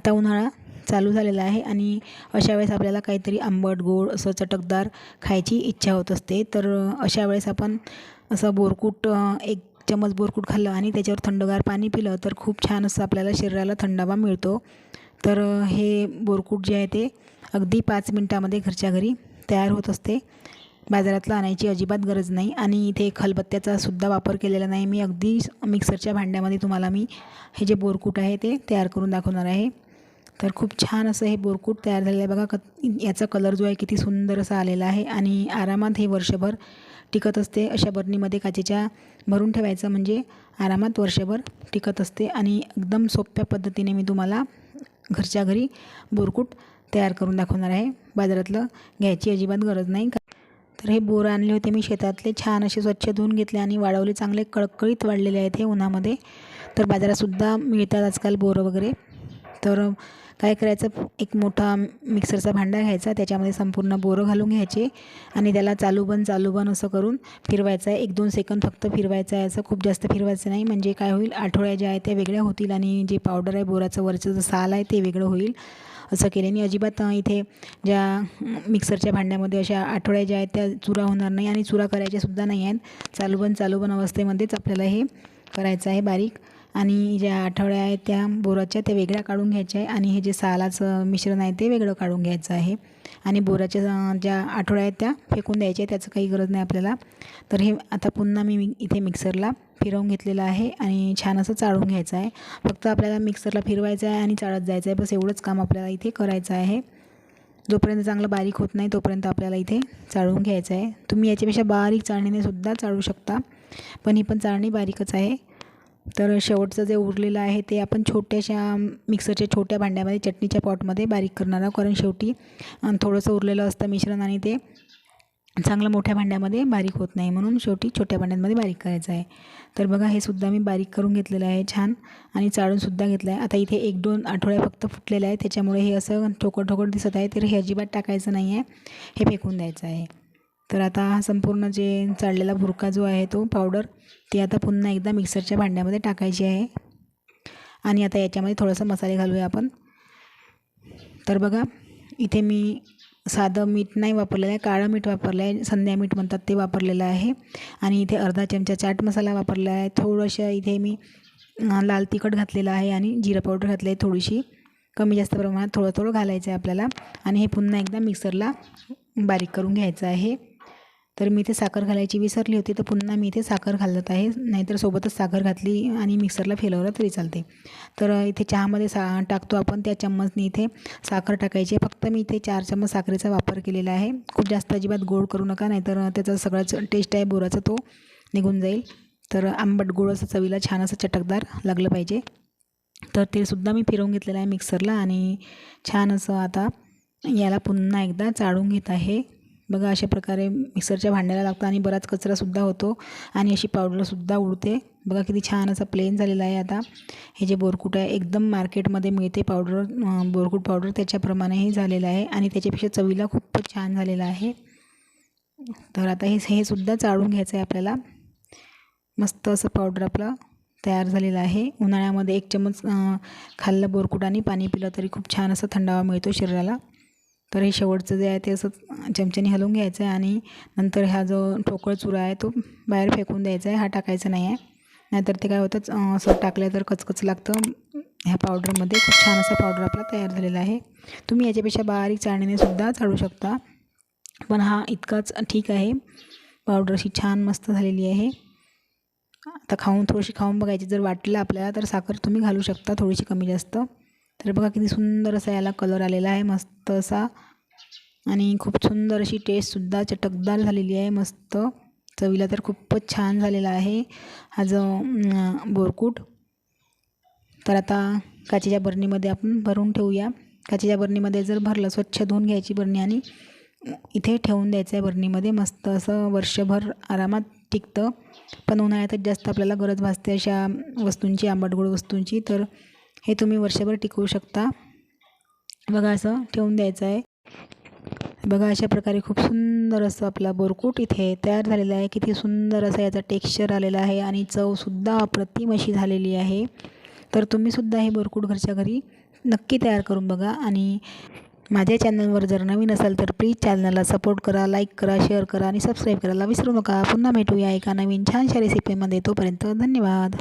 आता उन्हाळा चालू झालेला आहे आणि अशा वेळेस आपल्याला काहीतरी आंबट गोड असं चटकदार खायची इच्छा होत असते. तर अशा वेळेस आपण असं बोरकूट एक चमच बोरकूट खाल्लं आणि त्याच्यावर थंडगार पाणी पिलं तर खूप छान असं आपल्याला शरीराला थंडावा मिळतो. तर हे बोरकूट जे आहे ते अगदी पाच मिनटामध्ये घरच्या घरी तयार होत असते. बाजारातलं आणायची अजिबात गरज नाही आणि इथे खलबत्त्याचा सुद्धा वापर केलेला नाही. मी अगदी मिक्सरच्या भांड्यामध्ये तुम्हाला मी हे जे बोरकूट आहे ते तयार करून दाखवणार आहे. तर खूप छान असं हे बोरकूट तयार झालेलं आहे. बघा क याचा कलर जो आहे किती सुंदर असा आलेला आहे आणि आरामात हे वर्षभर टिकत असते. अशा बरणीमध्ये काचेच्या भरून ठेवायचं म्हणजे आरामात वर्षभर टिकत असते आणि एकदम सोप्या पद्धतीने मी तुम्हाला घरच्या घरी बोरकूट तयार करून दाखवणार आहे. बाजारातलं घ्यायची अजिबात गरज नाही. तर हे बोर आणले होते मी शेतातले. छान असे स्वच्छ धुवून घेतले आणि वाळवले. चांगले कळकळीत वाढलेले आहेत हे उन्हामध्ये. तर बाजारातसुद्धा मिळतात आजकाल बोरं वगैरे. तर काय करायचं? एक मोठा मिक्सरचा भांडा घ्यायचा. त्याच्यामध्ये संपूर्ण बोरं घालून घ्यायचे आणि त्याला चालू बन चालू बन असं करून फिरवायचं. आहे एक दोन सेकंद फक्त फिरवायचं आहे असं खूप जास्त फिरवायचं नाही. म्हणजे काय होईल? आठवड्या ज्या आहेत त्या वेगळ्या होतील आणि जे पावडर आहे बोराचं वरचं जो साल आहे ते वेगळं होईल असं केल्याने अजिबात इथे ज्या मिक्सरच्या भांड्यामध्ये अशा आठवड्या ज्या आहेत त्या चुरा होणार नाही आणि चुरा करायच्यासुद्धा नाही आहेत. चालूबंद चालूबंद अवस्थेमध्येच आपल्याला हे करायचं आहे बारीक. आणि ज्या आठवड्या आहेत त्या बोराच्या त्या वेगळ्या काढून घ्यायच्या आहे. आणि हे जे सालाचं मिश्रण आहे ते वेगळं काढून घ्यायचं आहे. आणि बोराच्या ज्या आठवड्या आहेत त्या फेकून द्यायच्या त्याचं काही गरज नाही आपल्याला. तर हे आता पुन्हा मी इथे मिक्सरला फिरवून घेतलेलं आहे आणि छान असं चाळून घ्यायचं आहे. फक्त आपल्याला मिक्सरला फिरवायचं आहे आणि चाळत जायचं आहे. बस एवढंच काम आपल्याला इथे करायचं आहे. जोपर्यंत चांगलं बारीक होत नाही तोपर्यंत आपल्याला इथे चाळून घ्यायचं आहे. तुम्ही याच्यापेक्षा बारीक चाळणीने सुद्धा चाळू शकता. पण ही पण चाळणी बारीकच आहे. तर शेवटचं जे उरलेलं आहे ते आपण छोट्याशा मिक्सरच्या छोट्या भांड्यामध्ये चटणीच्या पॉटमध्ये बारीक करणार आहोत. कारण शेवटी थोडंसं उरलेलं असतं मिश्रण आणि ते चांगलं मोठ्या भांड्यामध्ये बारीक होत नाही. म्हणून शेवटी छोट्या भांड्यांमध्ये बारीक करायचं आहे. तर बघा हे सुद्धा मी बारीक करून घेतलेलं आहे छान आणि चाळूनसुद्धा घेतलं आहे आता इथे एक दोन आठवड्या फक्त फुटलेलं आहे त्याच्यामुळे हे असं ठोकळ ठोकळ दिसत आहे. तर हे अजिबात टाकायचं नाही आहे हे फेकून द्यायचं आहे. तर आता हा संपूर्ण जे चाळलेला भुरका जो आहे तो पावडर ती आता पुन्हा एकदा मिक्सरच्या भांड्यामध्ये टाकायची आहे. आणि आता याच्यामध्ये थोडंसं मसाले घालूया आपण. तर बघा इथे मी साधं मीठ नाही वापरलेलं आहे काळं मीठ वापरलं आहे संध्या मीठ म्हणतात ते वापरलेलं आहे. आणि इथे अर्धा चमचा चाट मसाला वापरला आहे. थोडंसं इथे मी लाल तिखट घातलेलं आहे आणि जिरं पावडर घातलं आहे थोडीशी. कमी जास्त प्रमाणात थोडं थोडं घालायचं आहे आपल्याला. आणि हे पुन्हा एकदा मिक्सरला बारीक करून घ्यायचं आहे. तर मी इथे साखर घालायची विसरली होती तर पुन्हा मी इथे साखर घालत आहे. नाहीतर सोबतच साखर घातली आणि मिक्सरला फिरवलं तरी चालते. तर इथे चहामध्ये सा टाकतो आपण त्या चम्मचने इथे साखर टाकायची फक्त मी इथे चार चम्मच साखरेचा वापर केलेला आहे. खूप जास्त अजिबात गोड करू नका नाहीतर त्याचा सगळाच टेस्ट आहे बोराचा तो निघून जाईल. तर आंबट गोड असं चवीला छान असं चटकदार लागलं पाहिजे. तर ते सुद्धा मी फिरवून घेतलेलं आहे मिक्सरला आणि छान असं आता याला पुन्हा एकदा चाळून घेत आहे. बघा अशा प्रकारे मिक्सरच्या भांड्याला लागतं आणि बराच कचरासुद्धा होतो आणि अशी पावडरसुद्धा उडते. बघा किती छान असं प्लेन झालेला आहे आता. हे जे बोरकूट आहे एकदम मार्केटमध्ये मिळते पावडर बोरकूट पावडर त्याच्याप्रमाणेही झालेलं आहे आणि त्याच्यापेक्षा चवीला खूपच छान झालेला आहे. तर आता हे हे सुद्धा चाळून घ्यायचं आहे आपल्याला. मस्त असं पावडर आपलं तयार झालेलं आहे. उन्हाळ्यामध्ये एक चमच खाल्लं बोरकुटाने आणि पाणी पिलं तरी खूप छान असं थंडावा मिळतो शरीराला. तर हे शेवटचं जे आहे ते असं चमच्याने हलवून घ्यायचं आहे आणि नंतर हा जो ठोकळ चुरा आहे तो बाहेर फेकून द्यायचा आहे हा टाकायचा नाही आहे. नाहीतर ते काय होतं असं टाकलं तर कचकच लागतं. ह्या पावडरमध्ये खूप छान असा पावडर आपला तयार झालेला आहे. तुम्ही याच्यापेक्षा बारीक चाळणीने सुद्धा चाळू शकता. पण हा इतकाच ठीक आहे. पावडर अशी छान मस्त झालेली आहे. आता खाऊन थोडीशी खाऊन बघायची जर वाटलं आपल्याला तर साखर तुम्ही घालू शकता थोडीशी कमी जास्त. तर बघा किती सुंदर असा याला कलर आलेला आहे मस्त असा आणि खूप सुंदर अशी टेस्टसुद्धा चटकदार झालेली आहे मस्त. चवीला तर खूपच छान झालेला आहे हा जो बोरकूट. तर आता काचेच्या बरणीमध्ये आपण भरून ठेवूया. काचेच्या बरणीमध्ये जर भरलं स्वच्छ धुवून घ्यायची बरणी आणि इथे ठेवून द्यायचं आहे बरणीमध्ये. मस्त असं वर्षभर आरामात टिकतं. पण उन्हाळ्यातच जास्त आपल्याला गरज भासते अशा वस्तूंची आंबटगोड वस्तूंची. तर हे तुम्ही वर्षभर टिकवू शकता. बघा असं ठेवून द्यायचं आहे. बघा अशा प्रकारे खूप सुंदर असं आपला बोरकूट इथे तयार झालेला आहे. किती सुंदर असा याचा टेक्स्चर आलेला आहे आणि चवसुद्धा अप्रतिम अशी झालेली आहे. तर तुम्हीसुद्धा हे बोरकूट घरच्या घरी नक्की तयार करून बघा आणि माझ्या चॅनलवर जर नवीन असाल तर प्लीज चॅनलला सपोर्ट करा लाईक करा शेअर करा आणि सबस्क्राईब करायला विसरू नका. पुन्हा भेटूया एका नवीन छानशा रेसिपीमध्ये तोपर्यंत धन्यवाद.